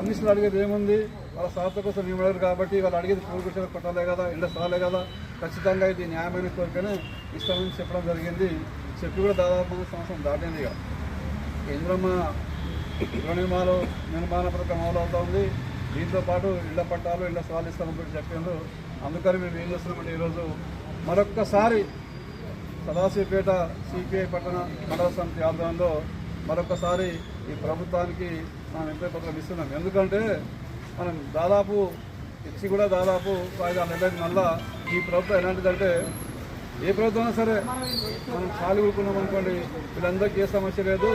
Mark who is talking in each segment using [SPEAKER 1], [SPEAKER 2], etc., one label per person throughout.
[SPEAKER 1] వాళ్ళు అడిగేది ఏముంది? వాళ్ళ స్వార్థ కోసం మేము అడగరు కాబట్టి వాళ్ళు అడిగేది పూలు కొట్టాలే కదా ఇళ్ళ స్థలాలే కదా. ఖచ్చితంగా ఇది న్యాయమైన కోరికనే ఇస్తామని చెప్పడం జరిగింది. చెప్పి కూడా దాదాపు మూడు సంవత్సరం దాటింది ఇక. ఇంద్రమ్మ గృహ నిర్మాణాలు నిర్మాణ పథకం అమలు అవుతా ఉంది. దీంతో పాటు ఇళ్ళ పట్టాలు ఇళ్ళ స్థలాలు ఇస్తామని కూడా చెప్పిండ్రు. అందుకని మేము ఏం చేస్తున్నామంటే ఈరోజు మరొక్కసారి సదాశివపేట సిపిఐ పట్టణ మండల సమితి ఆధ్వర్యంలో మరొకసారి ఈ ప్రభుత్వానికి మనం ఎంపీ పత్రం ఇస్తున్నాం. ఎందుకంటే మనం దాదాపు ఇచ్చి కూడా దాదాపు ఐదు ఆరు నెలలకి మళ్ళా ఈ ప్రభుత్వం ఎలాంటిదంటే ఏ ప్రభుత్వం సరే మనం ఖాళీ ఊరుకున్నాం అనుకోండి వీళ్ళందరికీ ఏ సమస్య లేదు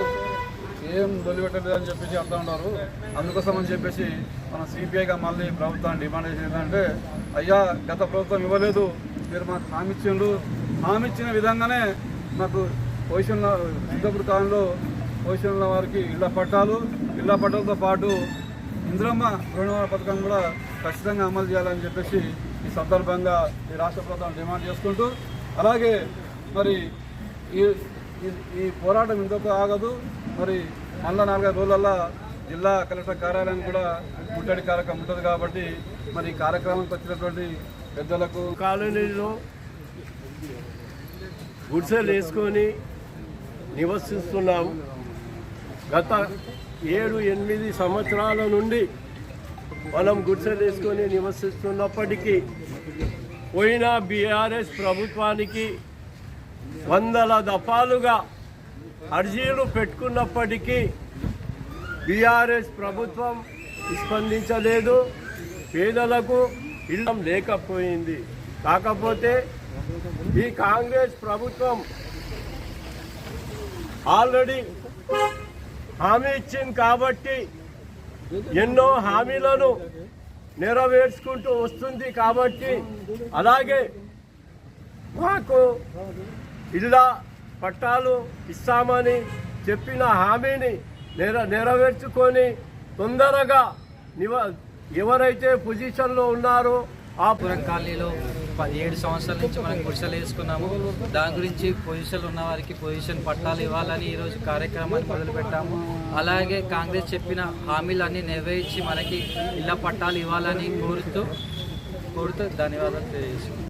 [SPEAKER 1] ఏం దొలిపెట్టలేదు అని చెప్పేసి అంటూ ఉన్నారు. అందుకోసం అని చెప్పేసి మన సిపిఐగా మళ్ళీ ప్రభుత్వాన్ని డిమాండ్ చేసేది ఏంటంటే అయ్యా గత ప్రభుత్వం ఇవ్వలేదు మీరు మాకు హామీ ఇచ్చిండు హామీ ఇచ్చిన విధంగానే మాకు పొజిషన్ల సిద్ధపుడు కాలంలో పొజిషన్ల వారికి ఇళ్ళ పట్టాలు ఇళ్ళ పట్టాలతో పాటు ఇంద్రమ్మ రుణమాల పథకం కూడా ఖచ్చితంగా అమలు చేయాలని చెప్పేసి ఈ సందర్భంగా ఈ రాష్ట్ర ప్రభుత్వం డిమాండ్ చేసుకుంటూ అలాగే మరి ఈ ఈ- పోరాటం ఇంతకు ఆగదు? మరి మళ్ళా నాలుగైదు రోజులల్లా జిల్లా కలెక్టర్ కార్యాలయం కూడా ముట్టడి కార్యక్రమం ఉంటుంది కాబట్టి మరి ఈ కార్యక్రమానికి వచ్చినటువంటి పెద్దలకు
[SPEAKER 2] కాలనీలో గుడిసెలు వేసుకొని నివసిస్తున్నాము గత ఏడు ఎనిమిది సంవత్సరాల నుండి మనం గుడిసెలేసుకొని నివసిస్తున్నప్పటికీ పోయిన బీఆర్ఎస్ ప్రభుత్వానికి వందల దఫాలుగా అర్జీలు పెట్టుకున్నప్పటికీ బీఆర్ఎస్ ప్రభుత్వం స్పందించలేదు. పేదలకు ఇల్లం లేకపోయింది. కాకపోతే ఈ కాంగ్రెస్ ప్రభుత్వం ఆల్రెడీ హామీ ఇచ్చింది కాబట్టి ఎన్నో హామీలను నెరవేర్చుకుంటూ వస్తుంది కాబట్టి అలాగే మాకు ఇళ్ళ పట్టాలు ఇస్తామని చెప్పిన హామీని నెర నెరవేర్చుకొని తొందరగా నివ ఎవరైతే పొజిషన్లో ఉన్నారో ఆ
[SPEAKER 3] పురం కాలనీలో పదిహేడు సంవత్సరాల నుంచి మనం గుడిసెలు వేసుకున్నాము. దాని గురించి పొజిషన్లు ఉన్న వారికి పొజిషన్ పట్టాలు ఇవ్వాలని ఈరోజు కార్యక్రమాన్ని మొదలుపెట్టాము. అలాగే కాంగ్రెస్ చెప్పిన హామీలన్నీ నెరవేర్చి మనకి ఇళ్ళ పట్టాలు ఇవ్వాలని కోరుతూ కోరుతూ ధన్యవాదాలు తెలియజేస్తున్నాం.